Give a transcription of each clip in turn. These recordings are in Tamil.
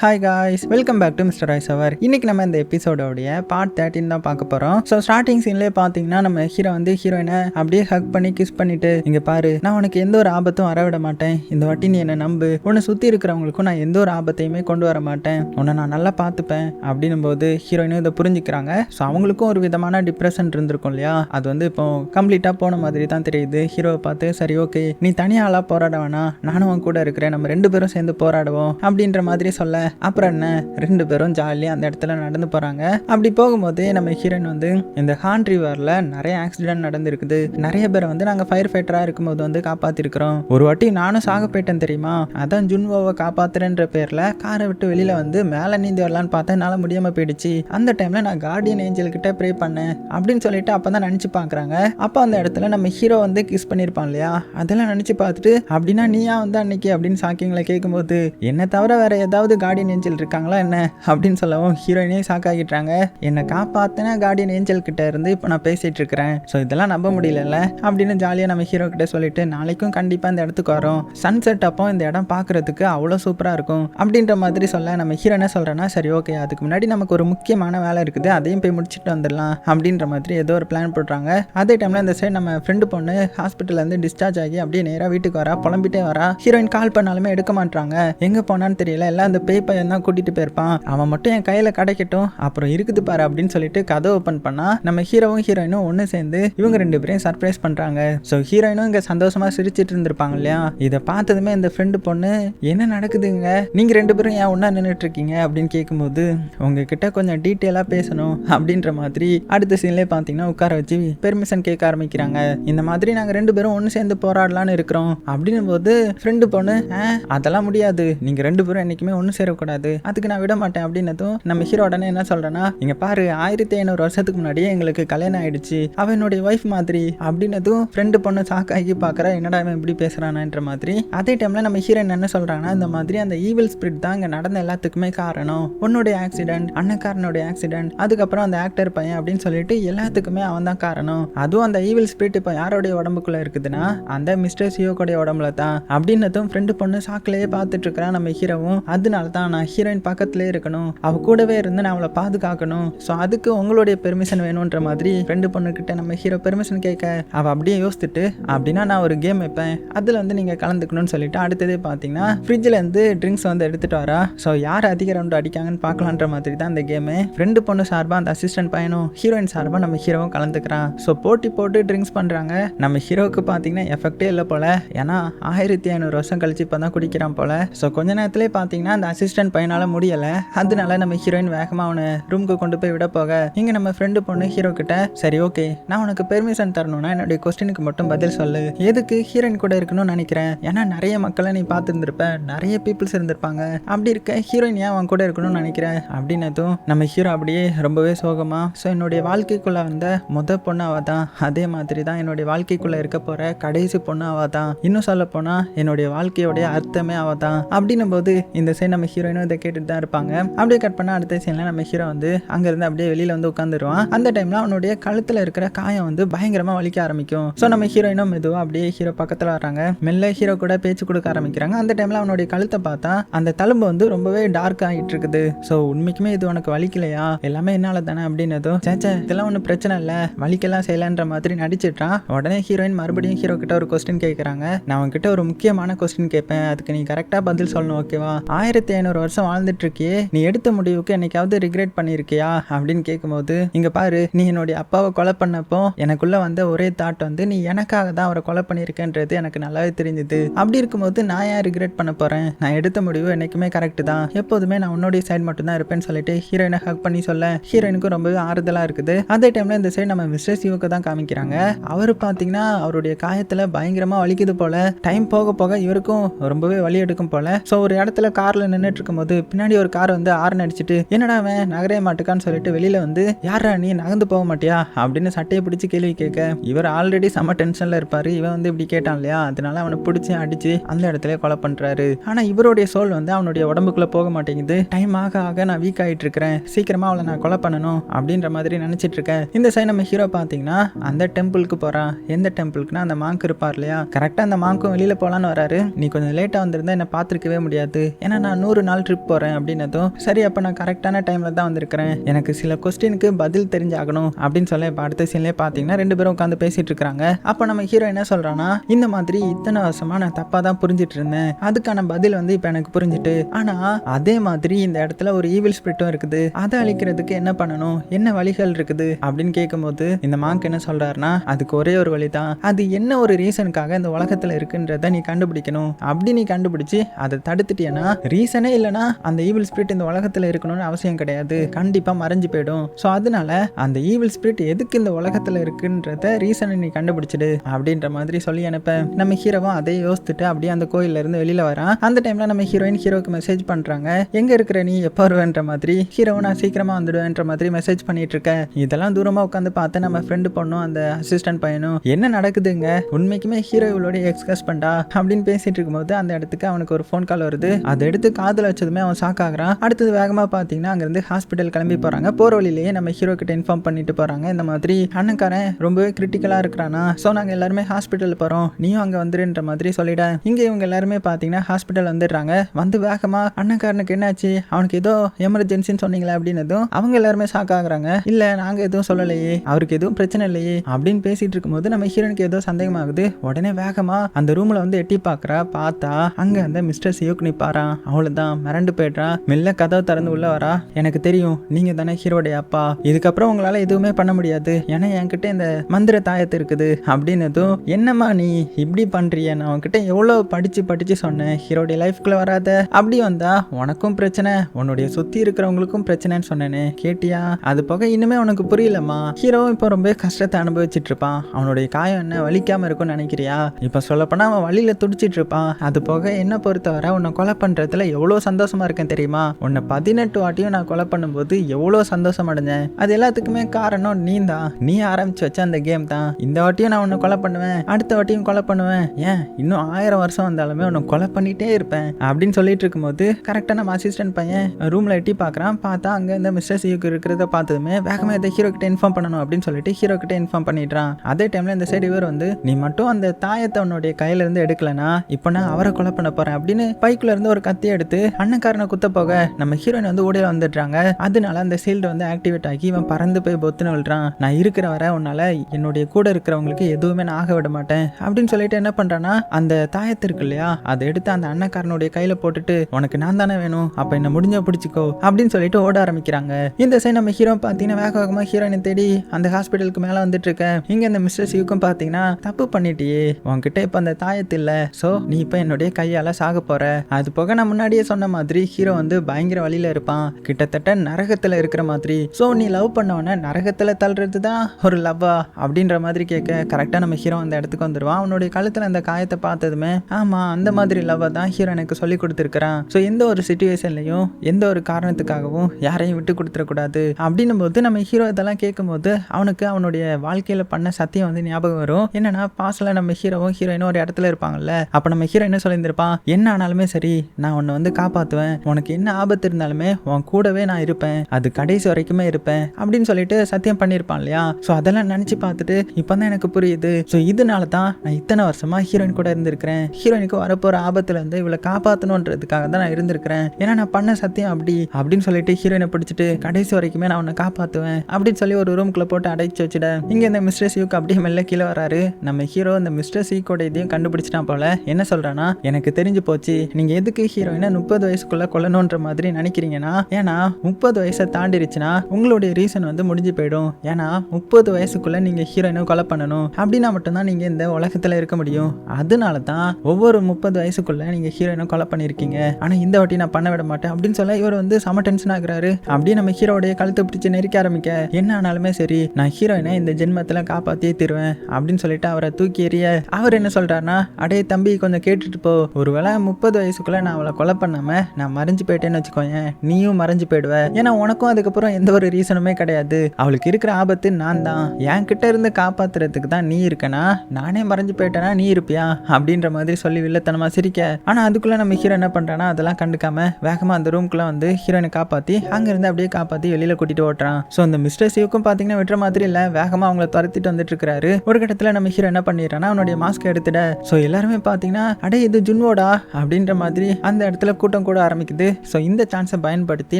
Hi guys welcome back to mister Royce அவர் இன்னைக்கு நம்ம இந்த எபிசோடோடைய பார்ட் தேர்ட்டின் தான் பார்க்க போகிறோம் ஸோ ஸ்டார்டிங் சீன்லேயே பார்த்தீங்கன்னா நம்ம ஹீரோ வந்து ஹீரோயினை அப்படியே ஹக் பண்ணி கிஸ் பண்ணிட்டு இங்கே பாரு நான் உனக்கு எந்த ஒரு ஆபத்தும் வரவிட மாட்டேன். இந்த வாட்டி நீ என்னை நம்பு. உன்னை சுற்றி இருக்கிறவங்களுக்கும் நான் எந்த ஒரு ஆபத்தையுமே கொண்டு வர மாட்டேன். உன்னை நான் நல்லா பார்த்துப்பேன். அப்படின்னும் போது ஹீரோயினும் இதை புரிஞ்சுக்கிறாங்க. ஸோ அவங்களுக்கும் ஒரு விதமான டிப்ரெஷன் இருந்திருக்கும் இல்லையா? அது வந்து இப்போ கம்ப்ளீட்டாக போன மாதிரி தான் தெரியுது. ஹீரோவை பார்த்து சரி ஓகே நீ தனியாளாக போராட வேணாம். நானும் உன் கூட இருக்கிறேன். நம்ம ரெண்டு பேரும் சேர்ந்து போராடுவோம். அப்படின்ற மாதிரி சொல்ல அப்புறம் என்ன? ரெண்டு பேரும் ஜாலியாக அந்த இடத்துல நடந்து போகிறாங்க அப்படி போகும்போது நம்ம ஹீரோயின் வந்து இந்த ஹான் ரிவரில் நிறைய ஆக்சிடென்ட் நடந்திருக்குது. நிறைய பேரை வந்து நாங்கள் ஃபயர் ஃபைட்டராக இருக்கும்போது வந்து காப்பாற்றிருக்கிறோம் ஒரு வாட்டி நானும் சாக போயிட்டேன் தெரியுமா? அதான் ஜுன்வோவை காப்பாத்துறேன்ற பேரில் காரை விட்டு வெளியில் வந்து மேலே நீந்தி வரலான்னு பார்த்தா என்னால் முடியாமல் போயிடுச்சு. அந்த டைமில் நான் கார்டியன் ஏஞ்சல் கிட்ட ப்ரே பண்ணேன். அப்படின்னு சொல்லிட்டு அப்போ தான் நினச்சி பார்க்குறாங்க அப்போ அந்த இடத்துல நம்ம ஹீரோ வந்து கிஸ் பண்ணியிருப்பான் இல்லையா? அதெல்லாம் நினச்சி பார்த்துட்டு அப்படின்னா நீயா வந்து அன்னைக்கு? அப்படின்னு சாக்கிங்களை கேட்கும்போது என்னை தவிர வேற ஏதாவது கார்டியன் ஏஞ்சல் இருக்காங்களா என்ன அப்படின்னு சொல்லவும் ஹீரோயினே ஷாக் ஆகிட்டாங்க என்னை காப்பாத்தின கார்டியன் ஏஞ்சல் கிட்ட இருந்து இப்போ நான் பேசிட்டு இருக்கிறேன். ஸோ இதெல்லாம் நம்ப முடியலல்ல அப்படின்னு ஜாலியாக நம்ம ஹீரோ கிட்ட சொல்லிட்டு நாளைக்கும் கண்டிப்பாக இந்த இடத்துக்கு வரோம். சன்செட் அப்போ இந்த இடம் பார்க்கறதுக்கு அவ்வளோ சூப்பராக இருக்கும். அப்படின்ற மாதிரி சொல்ல நம்ம ஹீரோ என்ன சொல்கிறேன்னா சரி ஓகே அதுக்கு முன்னாடி நமக்கு ஒரு முக்கியமான வேலை இருக்குது. அதையும் போய் முடிச்சுட்டு வந்துடலாம். அப்படின்ற மாதிரி ஏதோ ஒரு பிளான் போடுறாங்க. அதே டைமில் இந்த சைடு நம்ம ஃப்ரெண்டு பொண்ணு ஹாஸ்பிட்டல்லேருந்து டிஸ்சார்ஜ் ஆகி அப்படியே நேராக வீட்டுக்கு வரா புலம்பிட்டே வரா. ஹீரோயின் கால் பண்ணாலுமே எடுக்க மாட்டாங்க எங்கே போனான்னு தெரியல. எல்லாம் அந்த பேய் பையன் தான் கூட்டிகிட்டு போயிருப்பான்? அவன் மட்டும் என் கையில் கிடைக்கட்டும் அப்புறம் இருக்குது பாரு அப்படின்னு சொல்லிட்டு கதை ஓப்பன் பண்ணா நம்ம ஹீரோவும் ஹீரோயினும் ஒன்று சேர்ந்து இவங்க ரெண்டு பேரையும் சர்ப்ரைஸ் பண்ணுறாங்க ஸோ ஹீரோயினும் இங்கே சந்தோஷமாக சிரிச்சிட்டு இருந்திருப்பாங்க இல்லையா? இதை பார்த்ததுமே இந்த ஃப்ரெண்டு பொண்ணு என்ன நடக்குதுங்க? நீங்கள் ரெண்டு பேரும் ஏன் ஒன்றா நின்றுட்டு இருக்கீங்க? அப்படின்னு கேட்கும்போது உங்ககிட்ட கொஞ்சம் டீட்டெயிலாக பேசணும். அப்படின்ற மாதிரி அடுத்த சீன்லேயே பார்த்தீங்கன்னா உட்கார வச்சு பெர்மிஷன் கேட்க ஆரம்பிக்கிறாங்க. இந்த மாதிரி நாங்கள் ரெண்டு பேரும் ஒன்று சேர்ந்து போராடலான்னு இருக்கிறோம். அப்படின்னும் போது ஃப்ரெண்டு பொண்ணு "ஆ, அதெல்லாம் முடியாது. நீங்கள் ரெண்டு பேரும் என்றைக்குமே ஒன்று சேரக்கூடாது அதுக்கு நான் விட மாட்டேன் அப்படின்னதும் நம்ம ஹீரோ உடனே என்ன சொல்கிறேன்னா இங்கே பாரு ஆயிரத்தி ஐநூறு வருஷத்துக்கு முன்னாடியே எங்களுக்கு கல்யாணம் ஆயிடுச்சு. அவனுடைய என்னுடைய ஒய்ஃப் மாதிரி. அப்படின்னதும் ஃப்ரெண்டு பொண்ணு சாக்காகி பார்க்குற என்னடா இவன் இப்படி பேசுகிறானான்ற மாதிரி. அதே டைமில் நம்ம ஹீரோ என்ன சொல்கிறாங்கன்னா இந்த மாதிரி அந்த ஈவில் ஸ்பிரிட் தான் இங்கே நடந்த எல்லாத்துக்குமே காரணம். உன்னுடைய ஆக்சிடென்ட் அண்ணக்காரனுடைய ஆக்சிடென்ட் அதுக்கப்புறம் அந்த ஆக்டர் பையன் அப்படின்னு சொல்லிட்டு எல்லாத்துக்குமே அவன் தான் காரணம். அதுவும் அந்த ஈவில் ஸ்பிரிட் இப்போ யாருடைய உடம்புக்குள்ள இருக்குதுன்னா அந்த மிஸ்டர் சியோக்கோடைய உடம்புல தான். அப்படின்னதும் ஃப்ரெண்டு பொண்ணு சாக்கிலேயே பார்த்துட்டு இருக்கிறான் நம்ம ஹீரோவும் அதனால தான் நான் ஹீரோயின் பக்கத்துலேயே இருக்கணும். அவ கூடவே இருந்து நான் அவளை பாதுகாக்கணும். ஸோ அதுக்கு உங்களுடைய பெர்மிஷன் வேணுன்ற மாதிரி ஃப்ரெண்டு பொண்ணு கிட்ட நம்ம ஹீரோ பெர்மிஷன் கேட்க அவ அப்படியே யோசித்துட்டு அப்படின்னா நான் ஒரு கேம் வைப்பேன். அதில் வந்து நீங்கள் கலந்துக்கணும்னு சொல்லிட்டு அடுத்ததே பார்த்தீங்கன்னா ஃப்ரிட்ஜில் இருந்து ட்ரிங்க்ஸ் வந்து எடுத்துட்டு வரா ஸோ யார் அதிக ரவுண்டு அடிக்காங்கன்னு பார்க்கலான்ற மாதிரி தான் அந்த கேமு ஃப்ரெண்டு பொண்ணு சார்பாக அந்த அசிஸ்டன்ட் பையனும் ஹீரோயின் சார்பாக நம்ம ஹீரோவும் கலந்துக்கிறான். ஸோ போட்டி போட்டு ட்ரிங்க்ஸ் பண்ணுறாங்க நம்ம ஹீரோவுக்கு பார்த்தீங்கன்னா எஃபெக்டே இல்லை போல. ஏன்னா ஆயிரத்தி ஐநூறு வருஷம் கழிச்சு இப்போ தான் குடிக்கிறான் போல. ஸோ கொஞ்ச நேரத்திலே பார்த்தீங்கன்னா அந்த அசிஸ்டன்ட் பையனால் முடியலை. அதனால நம்ம ஹீரோயின் வேகமாக அவனை ரூமுக்கு கொண்டு போய் விட போக இங்கே நம்ம ஃப்ரெண்டு பொண்ணு ஹீரோ கிட்ட சரி ஓகே நான் உனக்கு பெர்மிஷன் தரணும்னா என்னுடைய கொஸ்டினுக்கு மட்டும் பதில் சொல்லு. எதுக்கு ஹீரோயின் கூட இருக்கணும்னு நினைக்கிறேன்? ஏன்னா நிறைய மக்களை நீ பார்த்துருந்துருப்ப நிறைய பீப்புள்ஸ் இருந்திருப்பாங்க. அப்படி இருக்க ஹீரோயின் ஏன் அவன் கூட இருக்கணும்னு நினைக்கிறேன்? அப்படின்னதும் நம்ம ஹீரோ அப்படியே ரொம்பவே சோகமா ஸோ என்னுடைய வாழ்க்கைக்குள்ள வந்த முத பொண்ணு தான். அதே மாதிரி தான் என்னுடைய வாழ்க்கைக்குள்ள இருக்க போற கடைசி பொண்ணு தான். இன்னும் சொல்ல போனா என்னுடைய வாழ்க்கையோடைய அர்த்தமே அவள் தான். அப்படின்னும் போது இந்த சைடு நம்ம ஹீரோயினும் இதை கேட்டுட்டு தான் இருப்பாங்க. அப்படியே கட் பண்ண அடுத்த சைட்ல நம்ம ஹீரோ வந்து அங்கிருந்து அப்படியே வெளியில வந்து உட்காந்துருவான் அந்த டைம்ல அவனுடைய கழுத்துல இருக்கிற காயம் வந்து பயங்கரமா வலிக்க ஆரம்பிக்கும். ஸோ நம்ம ஹீரோயினும் மெதுவாக அப்படியே ஹீரோ பக்கத்துல வராங்க மெல்ல ஹீரோ கூட பேச்சு கொடுக்க ஆரம்பிக்கிறாங்க. அந்த டைம்ல அவனுடைய கழுத்தை பார்த்தா அந்த தழும்பு வந்து ரொம்பவே டார்க் ஆகிட்டு இருக்குது. ஸோ உண்மைக்குமே இது உனக்கு வலிக்கலையா? எல்லாமே என்னால தானே அப்படின்னதும் சேச்சே இதெல்லாம் ஒன்றும் பிரச்சனை இல்லை. வலிக்கெல்லாம் செய்யலான்ற மாதிரி நடிச்சிட்டான் உடனே ஹீரோயின் மறுபடியும் ஹீரோ கிட்ட ஒரு கொஸ்டின் கேட்குறாங்க நான் உன்கிட்ட ஒரு முக்கியமான கொஸ்டின் கேட்பேன். அதுக்கு நீ கரெக்டாக பதில் சொல்லணும் ஓகேவா ஆயிரத்தி ஐநூறு வருஷம் வாழ்ந்துட்டு இருக்கியே நீ எடுத்த முடிவுக்கு என்னைக்காவது ரிக்ரெட் பண்ணியிருக்கியா? அப்படின்னு கேட்கும்போது இங்க பாரு நீ என்னுடைய அப்பாவை கொலை பண்ணப்போ எனக்குள்ள வந்த ஒரே தாட் வந்து நீ எனக்காக தான் அவரை கொலை பண்ணியிருக்கேன்றது எனக்கு நல்லாவே தெரிஞ்சுது. அப்படி இருக்கும்போது நான் ஏன் ரிக்ரெட் பண்ண போறேன்? நான் எடுத்த முடிவு என்னைக்குமே கரெக்ட் தான். எப்போதுமே நான் உன்னுடைய சைடு மட்டும் தான் இருப்பேன்னு சொல்லிட்டு ஹீரோயினை ஹக் பண்ணி சொல்ல ஹீரோயினுக்கும் ரொம்பவே ஆறுதலா இருக்குது. அதே டைம்ல இந்த சைடு நம்ம மிஸ்டர் சிவுக்கு தான் காமிக்கிறாங்க. அவர் பார்த்தீங்கன்னா அவருடைய காயத்துல பயங்கரமா வலிக்குது போல. டைம் போக போக இவருக்கும் ரொம்பவே வலி எடுக்கும் போல. ஸோ ஒரு இடத்துல கார்ல நின்றுட்டு இருக்கும்போது பின்னாடி ஒரு கார் வந்து ஆர்ன் அடிச்சிட்டு என்னடா அவன் நகரே மாட்டுக்கான்னு சொல்லிட்டு வெளியில வந்து யாரா நீ நகர்ந்து போக மாட்டியா? அப்படின்னு சட்டையை பிடிச்சி கேள்வி கேட்க இவர் ஆல்ரெடி செம டென்ஷன்ல இருப்பாரு. இவன் வந்து இப்படி கேட்டான் இல்லையா? அதனால அவனை பிடிச்சி அடிச்சு அந்த இடத்துல கொலை பண்றாரு. ஆனா இவருடைய சோல் வந்து அவனுடைய உடம்புக்குள்ள போக மாட்டேங்குது. டைம் ஆக ஆக நான் வீக் ஆயிட்டு இருக்கிறேன் சீக்கிரமா அவளை நான் கொலை பண்ணணும். அப்படின்ற மாதிரி நினைச்சிட்டு இருக்கேன் இந்த சைடு நம்ம ஹீரோ பார்த்தீங்கன்னா அந்த டெம்பிளுக்கு போறான். எந்த டெம்பிளுக்குன்னா அந்த மாங்க் இருப்பார் இல்லையா? கரெக்டாக அந்த மாங்க்கும் வெளியில போலான்னு வராரு. நீ கொஞ்சம் லேட்டாக வந்திருந்தா என்னை பார்த்துருக்கவே முடியாது. ஏன்னா நான் நூறு நாள் ட்ரிப் போகிறேன் அப்படின்னதும் சரி அப்போ நான் கரெக்டான டைமில் தான் வந்திருக்கிறேன். எனக்கு சில கொஸ்டினுக்கு பதில் தெரிஞ்சாகணும் அப்படின்னு சொல்ல இப்போ அடுத்த சீன்லேயே பார்த்தீங்கன்னா ரெண்டு பேரும் உட்காந்து பேசிகிட்டு இருக்கிறாங்க அப்போ நம்ம ஹீரோ என்ன சொல்கிறான்னா இந்த மாதிரி இத்தனை வருஷமாக நான் தப்பாக தான் புரிஞ்சிட்டு இருந்தேன். அதுக்கான பதில் வந்து இப்போ எனக்கு புரிஞ்சுட்டு. ஆனால் அதே மாதிரி இந்த இடத்துல ஒரு ஈவில் ஸ்பிரிட்டும் இருக்குது. அதை அழிக்கிறதுக்கு என்ன பண்ணணும்? என்ன வழிகள் இருக்குது? அப்படின்னு கேட்கும்போது இந்த மாங்க் என்ன சொல்கிறாருன்னா அதுக்கு ஒரே ஒரு வழி தான். அது என்ன ஒரு ரீசனுக்காக இந்த உலகத்தில் இருக்குன்றத நீ கண்டுபிடிக்கணும். அப்படி நீ கண்டுபிடிச்சு அதை தடுத்துட்டியனா ரீசனே இல்லைன்னா அந்த ஈவில் ஸ்பிரிட் இந்த உலகத்தில் இருக்கணும்னு அவசியம் கிடையாது. கண்டிப்பாக மறைஞ்சு போயிடும். ஸோ அதனால அந்த ஈவில் ஸ்பிரிட் எதுக்கு இந்த உலகத்தில் இருக்குன்றத ரீசனை நீ கண்டுபிடிச்சிடு அப்படின்ற மாதிரி சொல்லி அனுப்ப. நம்ம ஹீரோவும் அதை யோசிச்சுட்டு அப்படியே அந்த கோயிலில் இருந்து வெளியில் வரான். அந்த டைமில் நம்ம ஹீரோயின் ஹீரோக்கு மெசேஜ் பண்ணுறாங்க எங்கே இருக்கிற நீ? எப்போ வருவேன்ற மாதிரி? ஹீரோவும் நான் சீக்கிரமாக வந்துடுவேன்ற மாதிரி மெசேஜ் பண்ணிட்டு இருக்கேன் இதெல்லாம் தூரமாக உட்காந்து பார்த்து நம்ம ஃப்ரெண்டு பொண்ணும் அந்த அசிஸ்டன்ட் பையனும் என்ன நடக்குதுங்க? உண்மைக்குமே ஹீரோ இவளோட எக்ஸ்கஸ் பண்ணா அப்படின்னு பேசிட்டு இருக்கும்போது அந்த இடத்துக்கு அவனுக்கு ஒரு ஃபோன் கால் வருது. அதை எடுத்து காதில் வச்சதுமே அவன் ஷாக் ஆகுறான். அடுத்தது வேகமாக பார்த்தீங்கன்னா அங்கேருந்து ஹாஸ்பிட்டல் கிளம்பி போகிறாங்க போகிற வழியிலேயே நம்ம ஹீரோ கிட்ட இன்ஃபார்ம் பண்ணிட்டு போகிறாங்க இந்த மாதிரி அண்ணன்காரன் ரொம்பவே கிரிட்டிக்கலாக இருக்கிறானா? ஸோ நாங்கள் எல்லாருமே ஹாஸ்பிட்டல் போகிறோம் நீயும் அங்கே வந்துருன்ற மாதிரி சொல்லிட. இங்கே இவங்க எல்லாருமே பார்த்தீங்கன்னா ஹாஸ்பிட்டல் வந்துடுறாங்க. வந்து வேகமாக அண்ணன்காரனுக்கு என்னாச்சு? அவனுக்கு ஏதோ எமர்ஜென்சின்னு சொன்னீங்களே அப்படின்னதும் அவங்க எல்லாருமே ஷாக் ஆகுறாங்க. இல்லை நாங்கள் எதுவும் சொல்லலையே. அவருக்கு எதுவும் பிரச்சனை இல்லையே. அப்படின்னு பேசிட்டு இருக்கும்போது நம்ம ஹீரோனுக்கு ஏதோ சந்தேகமாகுது. உடனே வேகமாக அந்த ரூமில் வந்து எட்டி பார்க்குறா பார்த்தா அங்கே அந்த மிஸ்டர் சியோக் நிப்பாரான் அவ்வளோதான் மிரண்டு போயிடுறான் மெல்ல கதவை திறந்து உள்ள வரா. எனக்கு தெரியும் நீங்க தானே ஹீரோடைய அப்பா. இதுக்கப்புறம் உங்களால எதுவுமே பண்ண முடியாது. ஏன்னா என்கிட்ட இந்த மந்திர தாயத்து இருக்குது. அப்படின்னதும் என்னம்மா நீ இப்படி பண்றிய? நான் உன்கிட்ட எவ்வளவு படிச்சு படிச்சு சொன்னேன். ஹீரோடைய லைஃப்குள்ள வராத. அப்படி வந்தா உனக்கும் பிரச்சனை. உன்னுடைய சுத்தி இருக்கிறவங்களுக்கும் பிரச்சனைன்னு சொன்னேனே. கேட்டியா? அது போக இன்னுமே உனக்கு புரியலம்மா. ஹீரோவும் இப்போ ரொம்ப கஷ்டத்தை அனுபவிச்சுட்டு இருப்பான் அவனுடைய காயம் என்ன? வலிக்காம இருக்கும்னு நினைக்கிறியா? இப்போ சொல்லப்போனா அவன் வழியில துடிச்சிட்டு இருப்பான் அது போக என்ன பொறுத்தவரை உன்னை கொலை பண்றதுல எவ்வளோ சந்தோஷமா இருக்கேன் தெரியுமா? உன்னை பதினெட்டு வாட்டியும் நான் கொலை பண்ணும்போது எவ்வளோ சந்தோஷம் அடைஞ்சேன் அது எல்லாத்துக்குமே காரணம் நீ தான் நீ ஆரம்பிச்சு வச்ச அந்த கேம் தான். இந்த வாட்டியும் நான் உன்னை கொலை பண்ணுவேன். அடுத்த வாட்டியும் கொலை பண்ணுவேன். ஏன்? இன்னும் ஆயிரம் வருஷம் வந்தாலுமே உன்னை கொலை பண்ணிட்டே இருப்பேன். அப்படின்னு சொல்லிட்டு இருக்கும்போது கரெக்டாக நம்ம அசிஸ்டன்ட் பையன் ரூமில் எட்டி பார்க்குறான். பார்த்தா அங்கே இந்த மிஸ்டர் சியூக்கு இருக்கிறத பார்த்ததுமே வேகமாக இதை ஹீரோ கிட்ட இன்ஃபார்ம் பண்ணணும் அப்படின்னு சொல்லிட்டு ஹீரோ கிட்ட இன்ஃபார்ம் பண்ணிடுறான். அதே டைமில் இந்த சைடு இவர் வந்து நீ மட்டும் அந்த தாயத்தை உன்னுடைய கையிலேருந்து எடுக்கலனா இப்போ நான் அவரை கொலை பண்ண போகிறேன் அப்படின்னு பைக்கில் இருந்து ஒரு கத்தி எடுத்து அண்ணக்காரனை குத்த போக நம்ம ஹீரோயின் வந்து ஓடிய வந்துடுறாங்க. அதனால அந்த சீல்டு வந்து ஆக்டிவேட் ஆகி இவன் பறந்து போய் பொத்துன்னு விழுறான். நான் இருக்கிற வர உன்னால என்னுடைய கூட இருக்கிறவங்களுக்கு எதுவுமே நான் ஆக விட மாட்டேன். அப்படின்னு சொல்லிட்டு என்ன பண்றான்னா அந்த தாயத்து இருக்கு இல்லையா அதை எடுத்து அந்த அண்ணக்காரனுடைய கையில போட்டுட்டு உனக்கு நான் தானே வேணும் அப்ப என்ன முடிஞ்ச பிடிச்சிக்கோ அப்படின்னு சொல்லிட்டு ஓட ஆரம்பிக்கிறாங்க. இந்த சைடு நம்ம ஹீரோ பார்த்தீங்கன்னா வேக வேகமா ஹீரோயினை தேடி அந்த ஹாஸ்பிட்டலுக்கு மேல வந்துட்டு இருக்க. இங்க இந்த மிஸ்டர் சிவுக்கும் பார்த்தீங்கன்னா தப்பு பண்ணிட்டியே உன்கிட்ட இப்ப அந்த தாயத்து இல்ல. சோ நீ இப்ப என்னுடைய கையால சாக போற. அது போக நான் முன்னாடியே சொன்ன மாதிரி ஹீரோ வந்து பயங்கர வழியில இருப்பான். கிட்டத்தட்ட நரகத்துல இருக்கிற மாதிரி. சோ நீ லவ் பண்ணவன நரகத்துல தள்ளுறது தான் ஒரு லவ்வா அப்படின்ற மாதிரி கேட்க கரெக்டா நம்ம ஹீரோ அந்த இடத்துக்கு வந்துடுவான் அவனுடைய கழுத்துல அந்த காயத்தை பார்த்ததுமே ஆமா அந்த மாதிரி லவ்வை தான் ஹீரோ எனக்கு சொல்லி கொடுத்துருக்கிறான். ஸோ எந்த ஒரு சுச்சுவேஷன்லையும் எந்த ஒரு காரணத்துக்காகவும் யாரையும் விட்டு கொடுத்துடக்கூடாது. அப்படின்னும் போது நம்ம ஹீரோ இதெல்லாம் கேட்கும்போது அவனுக்கு அவனுடைய வாழ்க்கையில பண்ண சத்தியம் வந்து ஞாபகம் வரும். என்னன்னா பாஸ்ல நம்ம ஹீரோவும் ஹீரோயினும் ஒரு இடத்துல இருப்பாங்கல்ல. அப்ப நம்ம ஹீரோ என்ன சொல்லியிருந்திருப்பான்? என்ன ஆனாலுமே சரி நான் உன்னை வந்து காப்பாற்றுவேன் உனக்கு என்ன ஆபத்து இருந்தாலுமே உன் கூடவே நான் இருப்பேன். அது கடைசி வரைக்குமே இருப்பேன். அப்படின்னு சொல்லிட்டு சத்தியம் பண்ணியிருப்பான் இல்லையா? ஸோ அதெல்லாம் நினச்சி பார்த்துட்டு இப்போ தான் எனக்கு புரியுது. ஸோ இதனால தான் நான் இத்தனை வருஷமாக ஹீரோயின் கூட இருந்திருக்கிறேன். ஹீரோயினுக்கு வரப்போகிற ஆபத்துலேருந்து இவளை காப்பாற்றணுன்றதுக்காக தான் நான் இருந்திருக்கிறேன். ஏன்னா நான் பண்ண சத்தியம் அப்படி. அப்படின்னு சொல்லிட்டு ஹீரோயினை பிடிச்சிட்டு கடைசி வரைக்குமே நான் உன்னை காப்பாற்றுவேன் அப்படின்னு சொல்லி ஒரு ரூம்குள்ளே போட்டு அடைச்சி வச்சுட. இங்கே இந்த மிஸ்டர் சியூக்கு அப்படியே மெல்ல கீழே வராரு. நம்ம ஹீரோ இந்த மிஸ்டர் சீக்கோட இதையும் கண்டுபிடிச்சிட்டான் போல. என்ன சொல்கிறான்னா எனக்கு தெரிஞ்சு போச்சு. நீங்கள் எதுக்கு ஹீரோயினை முப்பது முப்பது வயசுக்குள்ள கொல்லணுன்ற மாதிரி நினைக்கிறீங்கன்னா ஏன்னா முப்பது வயசை தாண்டிருச்சுன்னா உங்களுடைய ரீசன் வந்து முடிஞ்சு போயிடும். ஏன்னா முப்பது வயசுக்குள்ள நீங்க ஹீரோயினை கொலை பண்ணணும். அப்படின்னா மட்டும்தான் நீங்க இந்த உலகத்துல இருக்க முடியும். அதனால தான் ஒவ்வொரு முப்பது வயசுக்குள்ள நீங்க ஹீரோயினை கொலை பண்ணியிருக்கீங்க. ஆனா இந்த வாட்டி நான் பண்ண விட மாட்டேன் அப்படின்னு சொல்ல இவர் வந்து செம டென்ஷன் ஆகுறாரு அப்படியே நம்ம ஹீரோடைய கழுத்தை பிடிச்சி நெருக்க ஆரம்பிக்க என்ன ஆனாலுமே சரி நான் ஹீரோயினை இந்த ஜென்மத்துல காப்பாத்தியே தருவேன் அப்படின்னு சொல்லிட்டு அவரை தூக்கி எறிய அவர் என்ன சொல்றாருன்னா அடே தம்பி கொஞ்சம் கேட்டுட்டு போ. ஒருவேளை முப்பது வயசுக்குள்ள நான் அவளை கொலை இல்லாமல் நான் மறைஞ்சு போயிட்டேன்னு வச்சுக்கோங்க நீயும் மறைஞ்சு போயிடுவ. ஏன்னா உனக்கும் அதுக்கப்புறம் எந்த ஒரு ரீசனுமே கிடையாது. அவளுக்கு இருக்கிற ஆபத்து நான் தான் என் கிட்ட இருந்து காப்பாத்துறதுக்கு தான் நீ இருக்கனா? நானே மறைஞ்சு போயிட்டேனா நீ இருப்பியா? அப்படின்ற மாதிரி சொல்லி வில்லத்தனமாக சிரிக்க. ஆனால் அதுக்குள்ள நம்ம ஹீரோ என்ன பண்ணுறேன்னா அதெல்லாம் கண்டுக்காம வேகமாக அந்த ரூம்குள்ளே வந்து ஹீரோனை காப்பாத்தி அங்கேருந்து அப்படியே காப்பாற்றி வெளியில் கூட்டிட்டு ஓட்டுறான். ஸோ அந்த மிஸ்டர் சிவுக்கும் பார்த்தீங்கன்னா விட்டுற மாதிரி இல்லை. வேகமாக அவங்கள துரத்திட்டு வந்துட்டு இருக்காரு ஒரு கட்டத்தில் நம்ம ஹீரோ என்ன பண்ணிடுறான்னா அவனுடைய மாஸ்க் எடுத்துட. ஸோ எல்லாருமே பார்த்தீங்கன்னா அடே இது ஜுன்வோடா? அப்படின்ற மாதிரி அந்த இடத்துல கூட்டம் கூட்டம் கூட ஆரம்பிக்குது. ஸோ இந்த சான்ஸை பயன்படுத்தி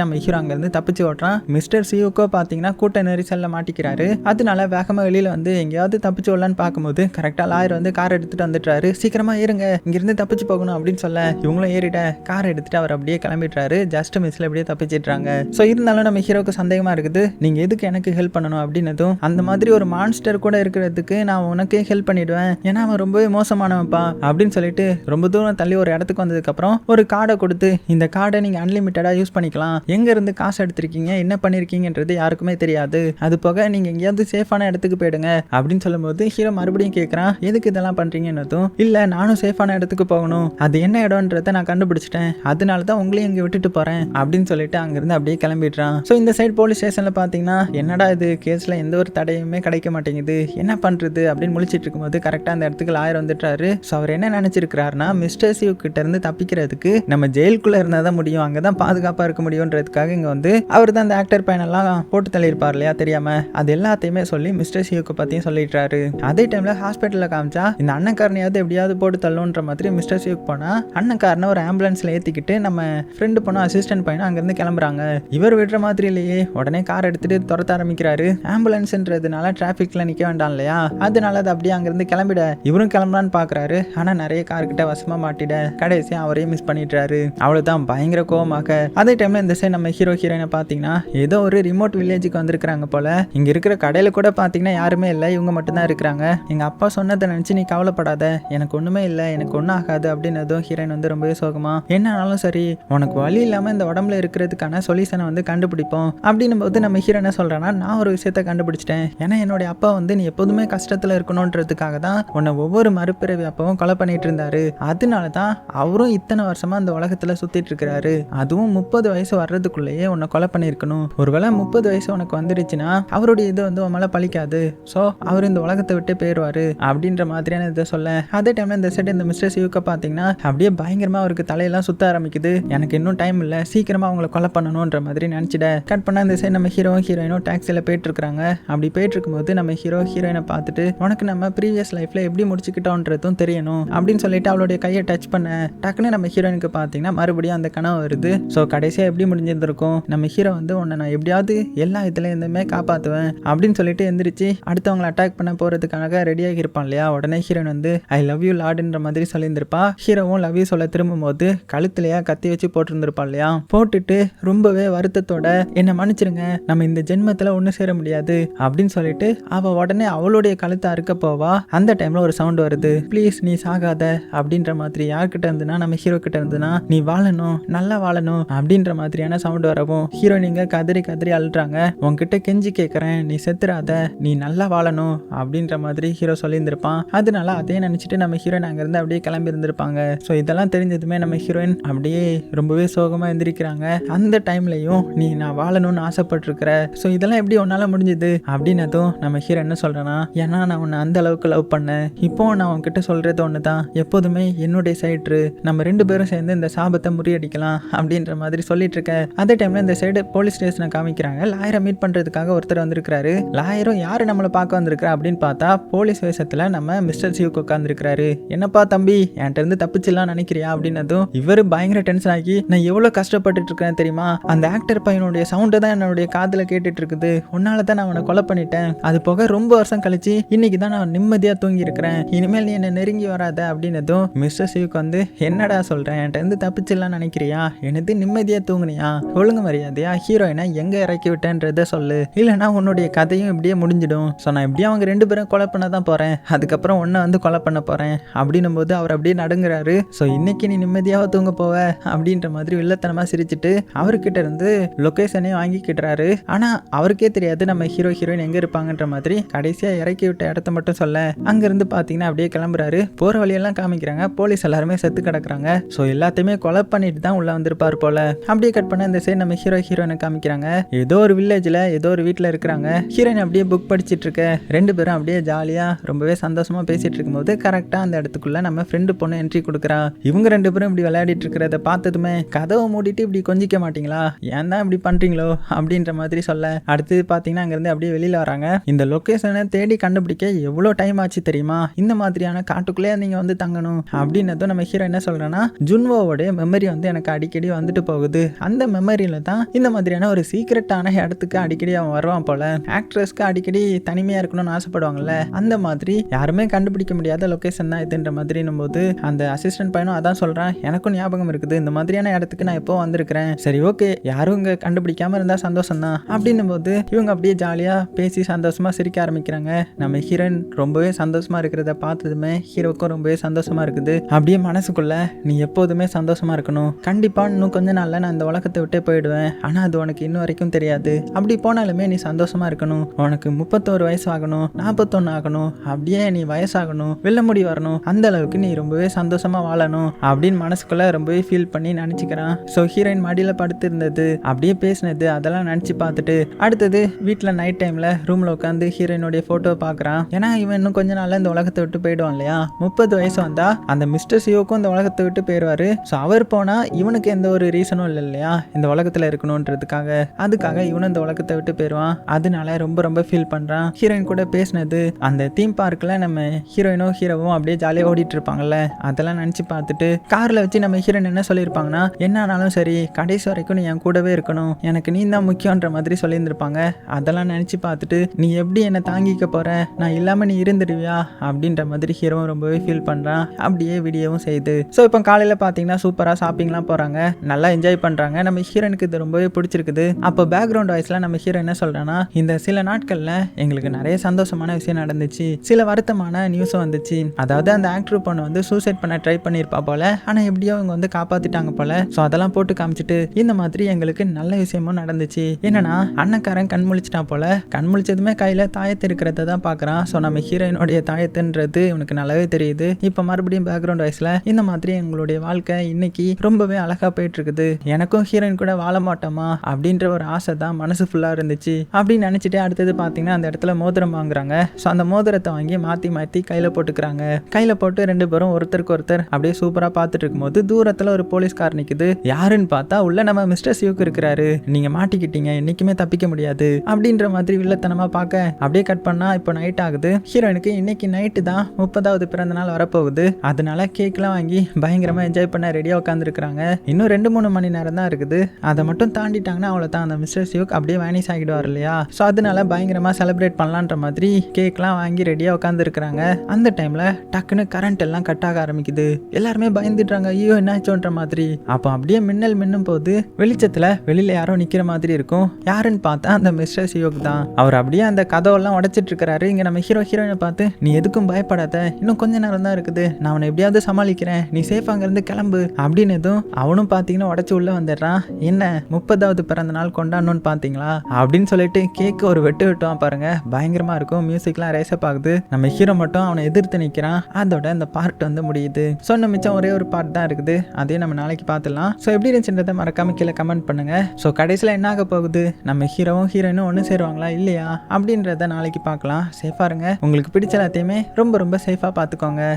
நம்ம ஹீரோ அங்கேருந்து தப்பிச்சு ஓட்டுறான். மிஸ்டர் சியூக்கோ பார்த்தீங்கன்னா கூட்ட நெரிசலில் மாட்டிக்கிறாரு. அதனால வேகமாக வெளியில் வந்து எங்கேயாவது தப்பிச்சு ஓடலான்னு பார்க்கும்போது கரெக்டாக லாயர் வந்து கார் எடுத்துட்டு வந்துட்டாரு சீக்கிரமா ஏறுங்க. இங்கிருந்து தப்பிச்சு போகணும் அப்படின்னு சொல்ல இவங்களும் ஏறிட்ட. கார் எடுத்துட்டு அவர் அப்படியே கிளம்பிடுறாரு. ஜஸ்ட் மிஸ்ல அப்படியே தப்பிச்சிடுறாங்க. ஸோ இருந்தாலும் நம்ம ஹீரோக்கு சந்தேகமா இருக்குது. நீங்க எதுக்கு எனக்கு ஹெல்ப் பண்ணணும் அப்படின்னதும் அந்த மாதிரி ஒரு மான்ஸ்டர் கூட இருக்கிறதுக்கு நான் உனக்கே ஹெல்ப் பண்ணிடுவேன். ஏன்னா அவன் ரொம்பவே மோசமானவன்ப்பா அப்படின்னு சொல்லிட்டு ரொம்ப தூரம் தள்ளி ஒரு இடத்துக்கு வந்ததுக்கப்புறம் ஒரு கார்டை கொடுத்து இந்த கார்டை நீங்கள் அன்லிமிட்டடாக யூஸ் பண்ணிக்கலாம். எங்கேருந்து காசு எடுத்திருக்கீங்க என்ன பண்ணியிருக்கீங்கன்றது யாருக்குமே தெரியாது. அது போக நீங்கள் எங்கேயாவது சேஃபான இடத்துக்கு போயிடுங்க அப்படின்னு சொல்லும்போது ஹீரோ மறுபடியும் கேட்குறான் எதுக்கு இதெல்லாம் பண்ணுறீங்கன்னதும் இல்லை நானும் சேஃபான இடத்துக்கு போகணும். அது என்ன இடம்ன்றத நான் கண்டுபிடிச்சிட்டேன். அதனால தான் உங்களையும் இங்கே விட்டுட்டு போகிறேன் அப்படின்னு சொல்லிட்டு அங்கேருந்து அப்படியே கிளம்பிடுறான். ஸோ இந்த சைடு போலீஸ் ஸ்டேஷனில் பார்த்தீங்கன்னா என்னடா இது? கேஸில் எந்த ஒரு தடையுமே கிடைக்க மாட்டேங்குது. என்ன பண்ணுறது அப்படின்னு முழிச்சிட்டு இருக்கும்போது கரெக்டாக அந்த இடத்துக்கு லாயர் வந்துட்டாரு ஸோ அவர் என்ன நினச்சிருக்கிறாருன்னா மிஸ்டர் சிவ் கிட்ட இருந்து தப்பிக்கிறதுக்கு நம்ம ஜெயிலுக்குள்ளே இருந்தால் தான் முடியும். அங்கே தான் பாதுகாப்பாக இருக்க முடியுன்றதுக்காக இங்கே வந்து அவர் தான் அந்த ஆக்டர் பையனெல்லாம் போட்டு தள்ளியிருப்பார் இல்லையா தெரியாமல் அது எல்லாத்தையுமே சொல்லி மிஸ்டர் சிவுக்கு பற்றியும் சொல்லிடுறாரு. அதே டைமில் ஹாஸ்பிட்டலில் காமிச்சா இந்த அண்ணன்காரனையாவது எப்படியாவது போட்டு தள்ளுன்ற மாதிரி மிஸ்டர் சிவுக்கு போனால் அண்ணன்காரனை ஒரு ஆம்புலன்ஸில் ஏற்றிக்கிட்டு நம்ம ஃப்ரெண்டு போனோம் அசிஸ்டன்ட் பையனும் அங்கேருந்து கிளம்புறாங்க. இவர் விடுற மாதிரி இல்லையே உடனே கார் எடுத்துட்டு துரத்த ஆரம்பிக்கிறாரு. ஆம்புலன்ஸ்ன்றதுனால டிராஃபிக்ல நிற்க வேண்டாம் இல்லையா? அதனால அது அப்படியே அங்கேருந்து கிளம்பிட இவரும் கிளம்பலான்னு பார்க்குறாரு ஆனால் நிறைய கார்கிட்ட வசமாக மாட்டிட கடைசியாக அவரையும் மிஸ் பண்ணிடுறாரு. அவ்வளோதான் பயங்கர கோவமாக. அதே டைமில் இந்த சைடு நம்ம ஹீரோ ஹீரோயினை பார்த்தீங்கன்னா ஏதோ ஒரு ரிமோட் வில்லேஜுக்கு வந்திருக்கிறாங்க போல. இங்கே இருக்கிற கடையில் கூட பார்த்தீங்கன்னா யாருமே இல்லை. இவங்க மட்டும்தான் இருக்கிறாங்க. எங்கள் அப்பா சொன்னதை நினச்சி நீ கவலைப்படாத. எனக்கு ஒன்றுமே இல்லை. எனக்கு ஒன்றும் ஆகாது அப்படின்னு எதுவும் ஹீரோயின் வந்து ரொம்பவே சோகமா என்னன்னாலும் சரி உனக்கு வழி இல்லாமல் இந்த உடம்புல இருக்கிறதுக்கான சொல்யூஷனை வந்து கண்டுபிடிப்போம். அப்படின்னும் போது நம்ம ஹீரோ என்ன சொல்கிறேன்னா நான் ஒரு விஷயத்த கண்டுபிடிச்சிட்டேன். ஏன்னா என்னுடைய அப்பா வந்து நீ எப்போதுமே கஷ்டத்தில் இருக்கணுன்றதுக்காக தான் உன்னை ஒவ்வொரு மறுபிறவி அப்பவும் கொலை பண்ணிட்டு இருந்தாரு. அதனால தான் அவரும் இத்தனை வருஷமா அந்த உலகத்தில் சுத்திட்டு இருக்கிறாரு அதுவும் முப்பது வயசு வர்றதுக்குள்ளேயே உன்னை கொலை பண்ணியிருக்கணும். ஒருவேளை முப்பது வயசு உனக்கு வந்துடுச்சுன்னா அவருடைய இது வந்து உன் மேலே பழிக்காது. ஸோ அவர் இந்த உலகத்தை விட்டு போயிடுவாரு அப்படின்ற மாதிரியான இதை சொல்ல அதே டைம்ல இந்த செட் இந்த மிஸ்டர் சிவுக்க பார்த்தீங்கன்னா அப்படியே பயங்கரமா அவருக்கு தலையெல்லாம் சுத்த ஆரம்பிக்குது. எனக்கு இன்னும் டைம் இல்லை சீக்கிரமா அவங்கள கொலை பண்ணணுன்ற மாதிரி நினச்சிட கட் பண்ணா இந்த சைடு நம்ம ஹீரோ ஹீரோயினும் டாக்ஸியில் போயிட்டு இருக்காங்க அப்படி போயிட்டு இருக்கும்போது நம்ம ஹீரோ ஹீரோயினை பார்த்துட்டு உனக்கு நம்ம ப்ரீவியஸ் லைஃப்ல எப்படி முடிச்சுக்கிட்டோன்றதும் தெரியணும். அப்படின்னு சொல்லிட்டு அவளுடைய கையை டச் பண்ண டக்குன்னு நம்ம ஹீரோயினுக்கு பார்த்தீங்கன்னா மறுபடியும் அந்த கனவு வருது. ஸோ கடைசியாக எப்படி முடிஞ்சிருந்திருக்கும்? நம்ம ஹீரோ வந்து உன்னை நான் எப்படியாவது எல்லா இதுலேருந்துமே காப்பாற்றுவேன் அப்படின்னு சொல்லிட்டு எந்திரிச்சு அடுத்தவங்களை அட்டாக் பண்ண போகிறதுக்காக ரெடியாகி இருப்பான் இல்லையா? உடனே ஹீரோன் வந்து ஐ லவ் யூ லாடுன்ற மாதிரி சொல்லியிருந்திருப்பா. ஹீரோவும் லவ் யூ சொல்ல திரும்பும் போது கழுத்துலையா கத்தி வச்சு போட்டிருந்திருப்பா இல்லையா? போட்டுட்டு ரொம்பவே வருத்தத்தோட என்னை மன்னிச்சிருங்க நம்ம இந்த ஜென்மத்தில் ஒன்று சேர முடியாது அப்படின்னு சொல்லிட்டு அவள் உடனே அவளுடைய கழுத்தை அறுக்க போவா. அந்த டைமில் ஒரு சவுண்ட் வருது. ப்ளீஸ் நீ சாகாத அப்படின்ற மாதிரி யார்கிட்ட இருந்துனா நம்ம ஹீரோ கிட்ட இருந்துனா நீ வாழணும் நல்லா வாழணும் அப்படின்ற மாதிரியான சவுண்ட் வரவும் ஹீரோயினிங்க கதறி கதறி அழுறாங்க. உன்கிட்ட கெஞ்சி கேட்குறேன் நீ செத்துறாத நீ நல்லா வாழணும் அப்படின்ற மாதிரி ஹீரோ சொல்லியிருந்திருப்பான். அதனால அதே நினச்சிட்டு நம்ம ஹீரோயின் அங்கேருந்து அப்படியே கிளம்பி இருந்திருப்பாங்க. ஸோ இதெல்லாம் தெரிஞ்சதுமே நம்ம ஹீரோயின் அப்படியே ரொம்பவே சோகமாக எந்திரிக்கிறாங்க. அந்த டைம்லையும் நீ நான் வாழணும்னு ஆசைப்பட்டிருக்கிற. ஸோ இதெல்லாம் எப்படி உன்னால் முடிஞ்சுது? அப்படின்னதும் நம்ம ஹீரோ என்ன சொல்கிறேன்னா ஏன்னா நான் உன்னை அந்த அளவுக்கு லவ் பண்ணேன். இப்போ நான் உன்கிட்ட சொல்கிறது ஒன்று தான் எப்போதுமே என்னுடைய சைட்ரு நம்ம ரெண்டு பேரும் சேர்ந்து இந்த ஆபத்தை முறியடிக்கலாம் அப்படின்ற மாதிரி சொல்லிட்டு இருக்க அதே டைமில் இந்த சைடு போலீஸ் ஸ்டேஷனை காமிக்கிறாங்க. லாயரை மீட் பண்ணுறதுக்காக ஒருத்தர் வந்திருக்கிறாரு. லாயரும் யார் நம்மளை பார்க்க வந்திருக்கிறா அப்படின்னு பார்த்தா போலீஸ் வேஷத்தில் நம்ம மிஸ்டர் சிவுக்கு உட்காந்துருக்கிறாரு என்னப்பா தம்பி என்கிட்ட இருந்து தப்பிச்சிடலாம் நினைக்கிறியா அப்படின்னதும் இவர் பயங்கர டென்ஷன் ஆகி நான் எவ்வளோ கஷ்டப்பட்டுட்டு இருக்கேன் தெரியுமா? அந்த ஆக்டர் பையனுடைய சவுண்டை தான் என்னுடைய காதில் கேட்டுட்டு இருக்குது. உன்னால தான் நான் அவனை கொலை பண்ணிட்டேன். அது போக ரொம்ப வருஷம் கழிச்சு இன்னைக்கு தான் நான் நிம்மதியாக தூங்கி இருக்கிறேன் இனிமேல் நீ என்னை நெருங்கி வராத அப்படின்னதும் மிஸ்டர் சிவுக்கு வந்து என்னடா சொல்கிறேன் என்கிட்ட இருந்து தப்பிச்சிடலாம் நினைக்கிறியா? எனது நிம்மதியாக தூங்குனியா? ஒழுங்கு மரியாதையா? ஹீரோயினை எங்கே இறக்கி விட்டேன்றத சொல்லு. இல்லைன்னா உன்னுடைய கதையும் இப்படியே முடிஞ்சிடும். ஸோ நான் இப்படியே அவங்க ரெண்டு பேரும் கொலை பண்ண தான் போகிறேன் அதுக்கப்புறம் ஒன்றை வந்து கொலை பண்ண போகிறேன் அப்படின்னும் போது அவர் அப்படியே நடுங்குறாரு. ஸோ இன்னைக்கு நீ நிம்மதியாக தூங்க போவ? அப்படின்ற மாதிரி வில்லத்தனமாக சிரிச்சிட்டு அவர்கிட்ட இருந்து லொக்கேஷனையும் வாங்கிக்கிட்டுறாரு ஆனால் அவருக்கே தெரியாது நம்ம ஹீரோ ஹீரோயின் எங்கே இருப்பாங்கன்ற மாதிரி. கடைசியாக இறக்கி விட்ட இடத்த மட்டும் சொல்ல. அங்கேருந்து பார்த்தீங்கன்னா அப்படியே கிளம்புறாரு. போகிற வழியெல்லாம் காமிக்கிறாங்க. போலீஸ் எல்லாருமே செத்து கிடக்குறாங்க. ஸோ எல்லாத்தையுமே கொலை பண்ணிட்டு தான் உள்ளே வந்திருப்பார் போல. அப்படியே கட் பண்ண இந்த சைடு நம்ம ஹீரோ ஹீரோயினை காமிக்கிறாங்க. ஏதோ ஒரு வில்லேஜில் ஏதோ ஒரு வீட்டில் இருக்கிறாங்க. ஹீரோயின் அப்படியே புக் படிச்சிட்டு இருக்க. ரெண்டு பேரும் அப்படியே ஜாலியாக ரொம்பவே சந்தோஷமாக பேசிட்டு இருக்கும்போது கரெக்டாக அந்த இடத்துக்குள்ள நம்ம ஃப்ரெண்டு பொண்ணு என்ட்ரி கொடுக்குறா. இவங்க ரெண்டு பேரும் இப்படி விளையாடிட்டு இருக்கிறத பார்த்ததுமே கதவை மூடிட்டு இப்படி கொஞ்சிக்க மாட்டீங்களா? ஏன் தான் இப்படி பண்ணுறீங்களோ அப்படின்ற மாதிரி சொல்ல. அடுத்து பார்த்தீங்கன்னா அங்கேருந்து அப்படியே வெளியில் வராங்க. இந்த லொக்கேஷனை தேடி கண்டுபிடிக்க எவ்வளோ டைம் ஆச்சு தெரியுமா? இந்த மாதிரியான காட்டுக்குள்ளேயே நீங்கள் வந்து தங்கணும். அப்படின்னதும் நம்ம ஹீரோ என்ன சொல்கிறேன்னா ஜுன்வோவோடைய மெமரி வந்து எனக்கு அடிக்கடி வந்துட்டு போகுது. அந்த மெமரியில தான் இந்த மாதிரியான ஒரு சீக்ரெட்டான இடத்துக்கு அடிக்கடி அவன் வருவான் போல. ஆக்ட்ரஸ்க்கு அடிக்கடி தனிமையாக இருக்கணும்னு ஆசைப்படுவாங்கல்ல. அந்த மாதிரி யாருமே கண்டுபிடிக்க முடியாத லொக்கேஷன் தான் இதுன்ற மாதிரினும் போது அந்த அசிஸ்டன்ட் பையனும் அதான் சொல்கிறான் எனக்கும் ஞாபகம் இருக்குது. இந்த மாதிரியான இடத்துக்கு நான் எப்போ வந்திருக்கிறேன். சரி ஓகே யாரும் இங்கே கண்டுபிடிக்காம இருந்தால் சந்தோஷம் தான். அப்படின்னும் போது இவங்க அப்படியே ஜாலியாக பேசி சந்தோஷமாக சிரிக்க ஆரம்பிக்கிறாங்க. நம்ம ஹீரோயின் ரொம்பவே சந்தோஷமாக இருக்கிறத பார்த்ததுமே ஹீரோக்கும் ரொம்பவே சந்தோஷமாக இருக்குது. அப்படியே மனசுக்குள்ள நீ எப்போதுமே சந்தோஷம் சந்தோஷமாக இருக்கணும். கண்டிப்பாக இன்னும் கொஞ்ச நாளில் நான் இந்த உலகத்தை விட்டே போயிடுவேன். ஆனால் அது உனக்கு இன்னும் வரைக்கும் தெரியாது. அப்படி போனாலுமே நீ சந்தோஷமாக இருக்கணும். உனக்கு முப்பத்தோரு வயசு ஆகணும் நாற்பத்தொன்று ஆகணும். அப்படியே நீ வயசாகணும் வெள்ள முடி வரணும். அந்த அளவுக்கு நீ ரொம்பவே சந்தோஷமாக வாழணும் அப்படின்னு மனசுக்குள்ள ரொம்பவே ஃபீல் பண்ணி நினச்சிக்கிறான். ஸோ ஹீரோயின் மடியில் படுத்திருந்தது அப்படியே பேசினது அதெல்லாம் நினச்சி பார்த்துட்டு அடுத்தது வீட்டில் நைட் டைமில் ரூமில் உட்காந்து ஹீரோயினுடைய ஃபோட்டோ பார்க்குறான். ஏன்னா இவன் இன்னும் கொஞ்ச நாள்ல இந்த உலகத்தை விட்டு போயிடுவான் இல்லையா? முப்பது வயசு வந்தா அந்த மிஸ்டர் சியோக்கும் இந்த உலகத்தை விட்டு போயிடுவாரு ஸோ அவர் போனால் இவனுக்கு எந்த ஒரு ரீசனும் இல்லை இல்லையா? இந்த உலகத்தில் இருக்கணுன்றதுக்காக. அதுக்காக இவனும் இந்த உலகத்தை விட்டு போயிடுவான் அதனால ரொம்ப ரொம்ப ஃபீல் பண்ணுறான் ஹீரோயின் கூட பேசினது அந்த தீம் பார்க்கில் நம்ம ஹீரோயினும் ஹீரோவும் அப்படியே ஜாலியாக ஓடிட்டு இருப்பாங்கல்ல அதெல்லாம் நினச்சி பார்த்துட்டு காரில் வச்சு நம்ம ஹீரோயின் என்ன சொல்லியிருப்பாங்கன்னா என்ன ஆனாலும் சரி கடைசி வரைக்கும் நீ என் கூடவே இருக்கணும். எனக்கு நீ தான் முக்கியன்ற மாதிரி சொல்லியிருந்திருப்பாங்க. அதெல்லாம் நினச்சி பார்த்துட்டு நீ எப்படி என்னை தாங்கிக்க போகிற நான் இல்லாமல் நீ இருந்துடுவியா? அப்படின்ற மாதிரி ஹீரோவும் ரொம்பவே ஃபீல் பண்ணுறான் அப்படியே வீடியோவும் செய்யுது. ஸோ இப்போ காலையில் பார்த்தீங்கன்னா சூப்பர் சூப்பராக ஷாப்பிங்லாம் போகிறாங்க நல்லா என்ஜாய் பண்ணுறாங்க நம்ம ஹீரோனுக்கு இது ரொம்பவே பிடிச்சிருக்குது. அப்போ பேக்ரவுண்ட் வாய்ஸில் நம்ம ஹீரோ என்ன சொல்கிறேன்னா இந்த சில நாட்களில் எங்களுக்கு நிறைய சந்தோஷமான விஷயம் நடந்துச்சு. சில வருத்தமான நியூஸும் வந்துச்சு. அதாவது அந்த ஆக்டர் பொண்ணு வந்து சூசைட் பண்ண ட்ரை பண்ணியிருப்பா போல. ஆனால் எப்படியோ அவங்க வந்து காப்பாற்றிட்டாங்க போல. ஸோ அதெல்லாம் போட்டு காமிச்சிட்டு இந்த மாதிரி எங்களுக்கு நல்ல விஷயமும் நடந்துச்சு. என்னன்னா அண்ணக்காரன் கண் முழிச்சிட்டான் போல. கண் முழிச்சதுமே கையில் தாயத்து இருக்கிறத தான் பார்க்குறான் ஸோ நம்ம ஹீரோயினுடைய தாயத்துன்றது இவனுக்கு நல்லாவே தெரியுது. இப்போ மறுபடியும் பேக்ரவுண்ட் வாய்ஸில் இந்த மாதிரி எங்களுடைய வாழ்க்கை இன்னைக்கு ரொம்பவே அழகாக போயிட்டு இருக்குது எனக்கும் ஹீரோயின் கூட வாழ மாட்டோமா? அப்படின்ற ஒரு ஆசை தான் மனசு ஃபுல்லாக இருந்துச்சு. அப்படின்னு நினச்சிட்டு அடுத்தது பார்த்தீங்கன்னா அந்த இடத்துல மோதிரம் வாங்குறாங்க. ஸோ அந்த மோதிரத்தை வாங்கி மாற்றி மாற்றி கையில் போட்டுக்கிறாங்க. கையில் போட்டு ரெண்டு பேரும் ஒருத்தருக்கு ஒருத்தர் அப்படியே சூப்பராக பார்த்துட்டு இருக்கும்போது தூரத்தில் ஒரு போலீஸ்கார் நிற்குது யாருன்னு பார்த்தா உள்ள நம்ம மிஸ்டர் சிவுக்கு இருக்கிறாரு. நீங்கள் மாட்டிக்கிட்டீங்க. என்றைக்குமே தப்பிக்க முடியாது. அப்படின்ற மாதிரி வில்லத்தனமாக பார்க்க அப்படியே கட் பண்ணா இப்போ நைட் ஆகுது. ஹீரோயினுக்கு இன்னைக்கு நைட்டு தான் முப்பதாவது பிறந்த நாள் வரப்போகுது. அதனால கேக்லாம் வாங்கி பயங்கரமாக என்ஜாய் பண்ண ரெடியாக உட்காந்துருக்குறாங்க இன்னும் ரெண்டு மூணு மணி நேரம் தான் இருக்குது. அதை மட்டும் தாண்டிட்டாங்கன்னா அவ்வளோ தான் அந்த மிஸ்டர் சிவக் அப்படியே வேனிஸ் ஆகிடுவார் இல்லையா? ஸோ அதனால பயங்கரமாக செலிப்ரேட் பண்ணலான்ற மாதிரி கேக்லாம் வாங்கி ரெடியாக உட்காந்துருக்குறாங்க அந்த டைமில் டக்குன்னு கரண்ட் எல்லாம் கட் ஆக ஆரம்பிக்குது. எல்லாருமே பயந்துடுறாங்க. ஐயோ என்னாச்சோன்ற மாதிரி. அப்போ அப்படியே மின்னல் மின்னும் போது வெளிச்சத்தில் வெளியில் யாரோ நிற்கிற மாதிரி இருக்கும். யாருன்னு பார்த்தா அந்த மிஸ்டர் சியோக் தான். அவர் அப்படியே அந்த கதவெல்லாம் உடைச்சிட்டு இருக்கிறாரு இங்கே நம்ம ஹீரோ ஹீரோயினை பார்த்து நீ எதுக்கும் பயப்படாத. இன்னும் கொஞ்ச நேரம் தான் இருக்குது. நான் அவனை எப்படியாவது சமாளிக்கிறேன். நீ சேஃப் அங்கேருந்து கிளம்பு. அப்படி அப்படின்னதும் அவனும் பார்த்தீங்கன்னா உடச்சி உள்ளே வந்துடுறான் என்ன முப்பதாவது பிறந்த நாள் கொண்டாடணும்னு பார்த்தீங்களா அப்படின்னு சொல்லிட்டு கேக்கு ஒரு வெட்டு வெட்டுவான் பாருங்க. பயங்கரமாக இருக்கும். மியூசிக்லாம் ரேசப் ஆகுது. நம்ம ஹீரோ மட்டும் அவனை எதிர்த்து நிற்கிறான் அதோட இந்த பார்ட் வந்து முடியுது. சொன்ன மிச்சம் ஒரே ஒரு பார்ட் தான் இருக்குது. அதையும் நம்ம நாளைக்கு பார்த்துடலாம் ஸோ எப்படி இருந்துச்சுன்றதை மறக்காம கீழே கமெண்ட் பண்ணுங்க. ஸோ கடைசியில் என்ன ஆக போகுது? நம்ம ஹீரோவும் ஹீரோயினும் ஒன்று சேருவாங்களா இல்லையா? அப்படின்றத நாளைக்கு பார்க்கலாம் சேஃபாக இருங்க. உங்களுக்கு பிடிச்ச எல்லாத்தையுமே ரொம்ப ரொம்ப சேஃபாக பார்த்துக்கோங்க